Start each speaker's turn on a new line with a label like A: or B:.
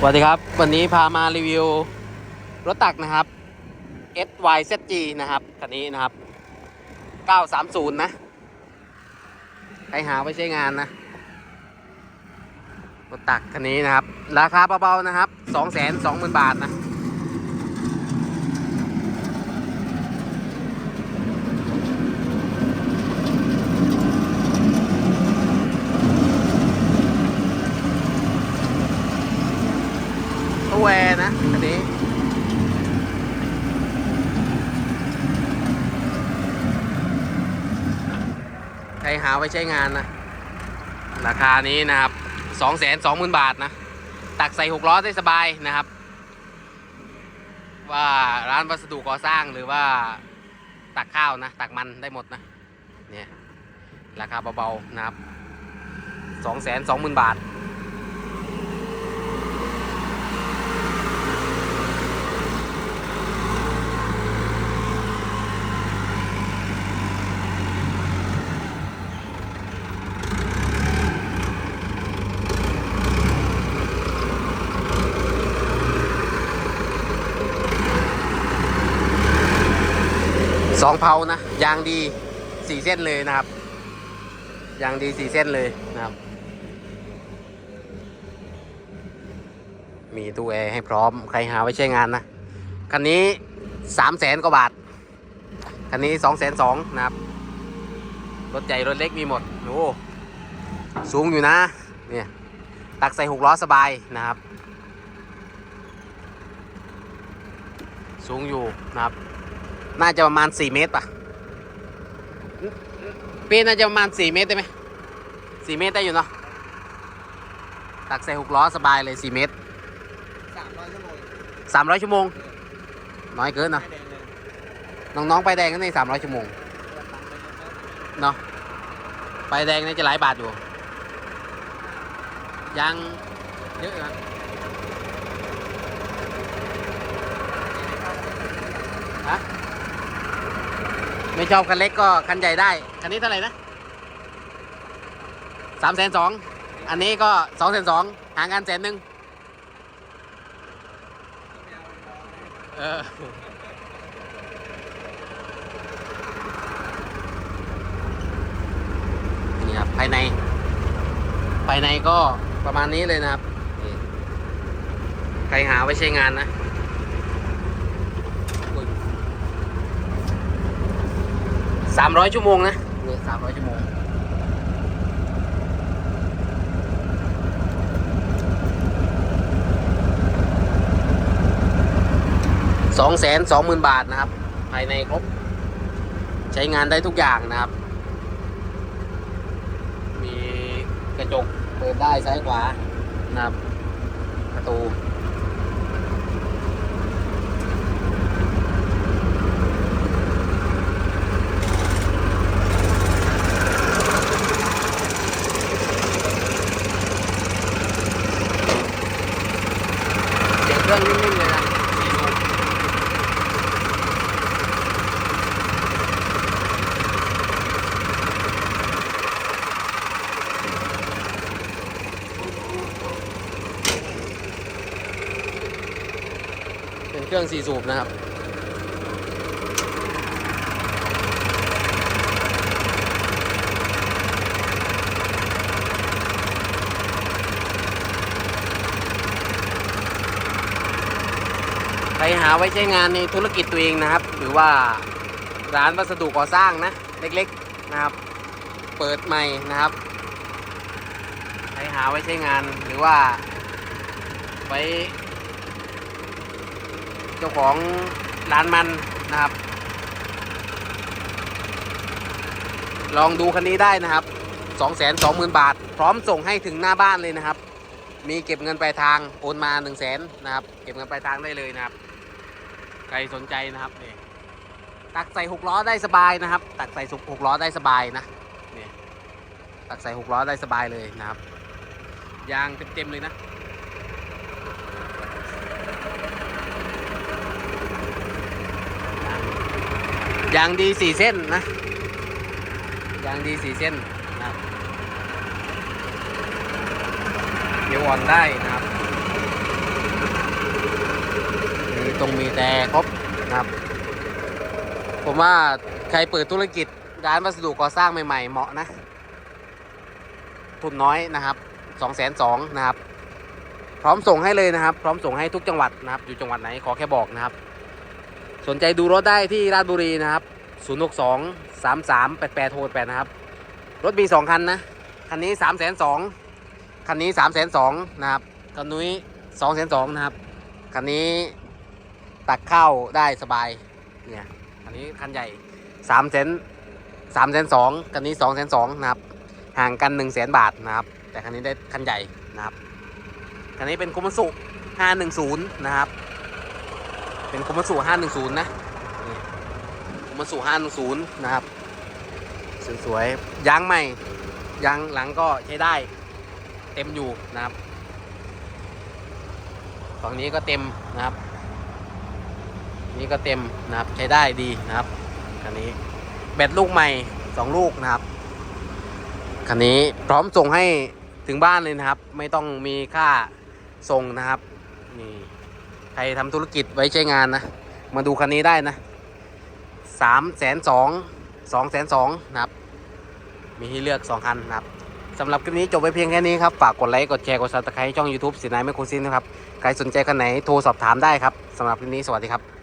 A: สวัสดีครับ วันนี้พามารีวิวรถตักนะครับ SYZG นะครับคันนี้นะครับ 930 นะ ใครหาไปใช้งานนะ รถตักคันนี้นะครับ ราคาเบาๆนะครับ 220,000 บาทนะ วแวร์นะคันนี้ ใครหาไว้ใช้งานนะ ราคานี้นะครับ2 2 0 0 0 0บาทนะ ตักใส่หกล้อได้สบายนะครับ ว่าร้านวัสดุก่อสร้างหรือว่าตักข้าวนะ ตักมันได้หมดนะ เนี่ย ราคาเบาๆนะครับ2 2 0 0 0 0บาท สองเผานะ ยางดีสี่เส้นเลยนะครับ ยางดีสี่เส้นเลยนะครับ มีตู้แอร์ให้พร้อมใครหาไว้ใช้งานนะ คันนี้สามแสนกว่าบาท คันนี้สองแสนสองนะครับ รถใหญ่รถเล็กมีหมด โอ้สูงอยู่นะ เนี่ย ตักใส่หกล้อสบายนะครับ สูงอยู่นะครับ น่าจะประมาณ4เมตรป่ะปีน่าจะประมาณ4เมตรได้ไหม4เมตรได้อยู่เนาะตักใส่หกล้อสบายเลย4เมตร
B: สามร้อยชั่วโมง
A: 300ชั่วโมง น้อยเกินเนาะ
B: ไม่แดงเลย
A: น้องๆไปแดงก็ใน300ชั่วโมงเนาะไปแดงนี่จะหลายบาทอยู่ยังเยอะอยู่นะฮะ ไม่ชอบคันเล็กก็คันใหญ่ได้ คันนี้เท่าไหร่นะสามแสนสองอันนี้ก็สองแสนสองห่างกันแสนหนึ่งเออนี่ครับภายใน ภายในก็ประมาณนี้เลยนะครับนี่ใครหาไว้ใช้งานนะ สามร้อยชั่วโมงนะนี่สามร้อยชั่วโมง สองแสนสองหมื่นบาทนะครับ ภายในครบ ใช้งานได้ทุกอย่างนะครับ มีกระจกเปิดได้ซ้ายขวานะครับประตู เครื่องนิ่มๆเลยนะเป็นเครื่องสี่สูบนะครับ ใครหาไว้ใช้งานในธุรกิจตัวเองนะครับ หรือว่าร้านวัสดุก่อสร้างนะ เล็กๆนะครับ เปิดใหม่นะครับใครหาไว้ใช้งานหรือว่า ไว้ เจ้าของร้านมันนะครับ ลองดูคันนี้ได้นะครับ 220,000 บาท พร้อมส่งให้ถึงหน้าบ้านเลยนะครับ มีเก็บเงินปลายทางโอนมา1 0 0 0 0แสนนะครับ เก็บเงินปลายทางได้เลยนะครับ ใครสนใจนะครับนี่ตักใส่หกล้อได้สบายนะครับ ตักใส่สุกหกล้อได้สบายนะนี่ตักใส่หกล้อได้สบายเลยนะครับยางเต็มๆเลยนะยางดีสี่เส้นนะยางดีสี่เส้นนะครับเดี๋ย วอ่อนได้นะครับตรงมีแต่ครบนะครับ ผมว่าใครเปิดธุรกิจร้านวัสดุก่อสร้างใหม่ๆ เหมาะนะ ทุนน้อยนะครับสองแสนสองนะครับ พร้อมส่งให้เลยนะครับ พร้อมส่งให้ทุกจังหวัดนะครับ อยู่จังหวัดไหนขอแค่บอกนะครับ สนใจดูรถได้ที่ราชบุรีนะครับ062 33 88 68นะครับ รถมีสองคันนะ คันนี้ 3 2 0 0 0 คันนี้3 2 0 0 0นสองนะครับคันนุ้ย2 2 0 0นสองนะครับ คันนี้ตักข้าวได้สบาย เนี่ย คันนี้คันใหญ่3 0 0 0 0 3 2 0 0 0คันนี้2 2 0 0 0นสองนะครับ ห่างกัน1 0 0 0 0 0บาทนะครับ แต่คันนี้ได้คันใหญ่นะครับ คันนี้เป็นคุมสุ510นะครับ เป็นคุมสุ510นะนี่คุมสุ510นะครับ สวยๆยางใหม่ยางหลังก็ใช้ได้ เต็มอยู่นะครับฝั่งนี้ก็เต็มนะครับ นี่ก็เต็มนะครับใช้ได้ดีนะครับคันนี้แบตลูกใหม่2ลูกนะครับคันนี้พร้อมส่งให้ถึงบ้านเลยนะครับ ไม่ต้องมีค่าส่งนะครับนี่ใครทำธุรกิจไว้ใช้งานนะ มาดูคันนี้ได้นะสามแสนสองสองแสนสองนะครับ มีให้เลือก2คันนะครับ สำหรับคลิปนี้จบไปเพียงแค่นี้ครับ ฝากกดไลค์ กดแชร์ กดซับสไครต์ช่อง YouTube สินายไม่คุณซินนะครับ ใครสนใจคันไหนโทรสอบถามได้ครับสำหรับคลิปนี้สวัสดีครับ